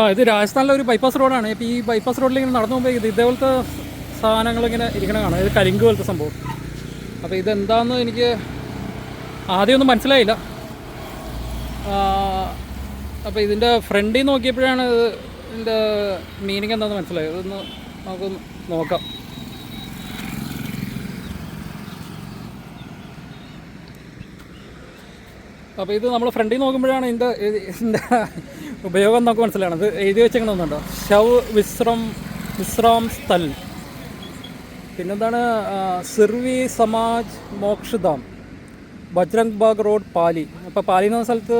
ആ ഇത് രാജസ്ഥാനിലെ ഒരു ബൈപ്പാസ് റോഡാണ് ഇപ്പോൾ ഈ ബൈപ്പാസ് റോഡിൽ ഇങ്ങനെ നടന്നു പോകുമ്പോൾ ഇത് ഇതേപോലത്തെ സാധനങ്ങൾ ഇങ്ങനെ ഇരിക്കണ കാണാം. ഇത് കരിങ്ക് പോലത്തെ സംഭവം. അപ്പോൾ ഇതെന്താണെന്ന് എനിക്ക് ആദ്യമൊന്നും മനസ്സിലായില്ല. അപ്പോൾ ഇതിന്റെ ഫ്രണ്ടിൽ നോക്കിയപ്പോഴാണ് ഇത് ഇതിന്റെ മീനിങ് എന്താണെന്ന് മനസ്സിലായത്. ഇതൊന്ന് നമുക്ക് നോക്കാം. അപ്പോൾ ഇത് നമ്മൾ ഫ്രണ്ടിൽ നോക്കുമ്പോഴാണ് ഇതിന്റെ ഇതിന്റെ ഉപയോഗം നമുക്ക് മനസ്സിലാണത് എഴുതി വെച്ചേക്കണമെന്നുണ്ടോ ഷവ് വിശ്രം വിശ്രാം സ്ഥൽ. പിന്നെന്താണ് സിർവി സമാജ് മോക്ഷധാം ബജ്രംഗ് ബാഗ് റോഡ് പാലി. അപ്പോൾ പാലി എന്ന സ്ഥലത്ത്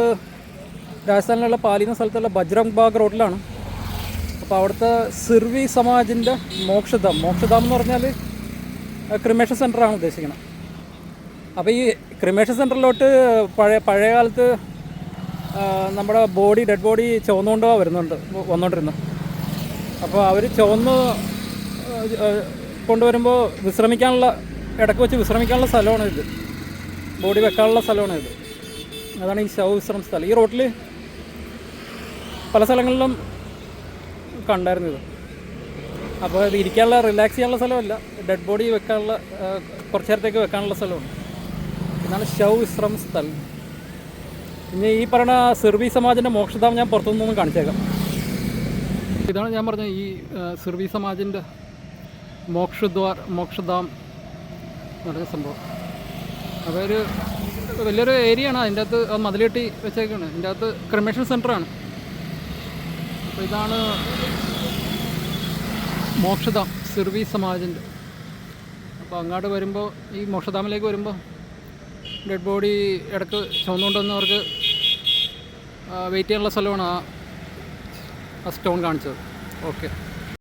രാജസ്ഥാനിലുള്ള പാലി എന്ന സ്ഥലത്തുള്ള ബജ്രംഗ് ബാഗ് റോഡിലാണ്. അപ്പോൾ അവിടുത്തെ സിർവി സമാജിന്റെ മോക്ഷധാം മോക്ഷധാം എന്ന് പറഞ്ഞാൽ ക്രിമേഷൻ സെന്ററാണ് ഉദ്ദേശിക്കുന്നത് അപ്പോൾ ഈ ക്രിമേഷൻ സെന്ററിലോട്ട് പഴയ പഴയ കാലത്ത് നമ്മുടെ ബോഡി ഡെഡ് ബോഡി ചുവന്നുകൊണ്ടോ വരുന്നുണ്ട് വന്നുകൊണ്ടിരുന്നു അപ്പോൾ അവർ ചുവന്ന് കൊണ്ടുവരുമ്പോൾ വിശ്രമിക്കാനുള്ള ഇടയ്ക്ക് വെച്ച് വിശ്രമിക്കാനുള്ള സ്ഥലമാണ് ഇത്. ബോഡി വെക്കാനുള്ള സ്ഥലമാണ് ഇത്. അതാണ് ഈ ശവ വിശ്രമ സ്ഥലം. ഈ റോട്ടിൽ പല സ്ഥലങ്ങളിലും കണ്ടായിരുന്നു ഇത്. അപ്പോൾ ഇത് ഇരിക്കാനുള്ള റിലാക്സ് ചെയ്യാനുള്ള സ്ഥലമല്ല. ഡെഡ് ബോഡി വെക്കാനുള്ള കുറച്ച് നേരത്തേക്ക് വെക്കാനുള്ള സ്ഥലമാണ്. ഇതാണ് ശവവിശ്രമ സ്ഥലം. ഇനി ഈ പറയുന്ന സിർവി സമാജിന്റെ മോക്ഷധാം ഞാൻ പുറത്തുനിന്നൊന്നും കാണിച്ചേക്കാം. ഇതാണ് ഞാൻ പറഞ്ഞ ഈ സിർവി സമാജിന്റെ മോക്ഷദ്വാർ മോക്ഷധാം എന്ന് സംഭവം. അതൊരു വലിയൊരു ഏരിയ ആണ് അതിന്റെ അകത്ത് മതിലെട്ടി വെച്ചേക്കാണ്. ഇതിന്റെ അകത്ത് ക്രിമേഷൻ സെന്ററാണ് അപ്പോൾ ഇതാണ് മോക്ഷധാം സിർവി സമാജിന്റെ അപ്പോൾ അങ്ങോട്ട് വരുമ്പോൾ ഈ മോക്ഷധാമിലേക്ക് വരുമ്പോൾ ഡെഡ് ബോഡി ഇടയ്ക്ക് ചുവന്നുകൊണ്ട് വന്നവർക്ക് വെയിറ്റ് ചെയ്യാനുള്ള സ്ഥലമാണ് ആ സ്റ്റോൺ കാണിച്ചത്. ഓക്കെ.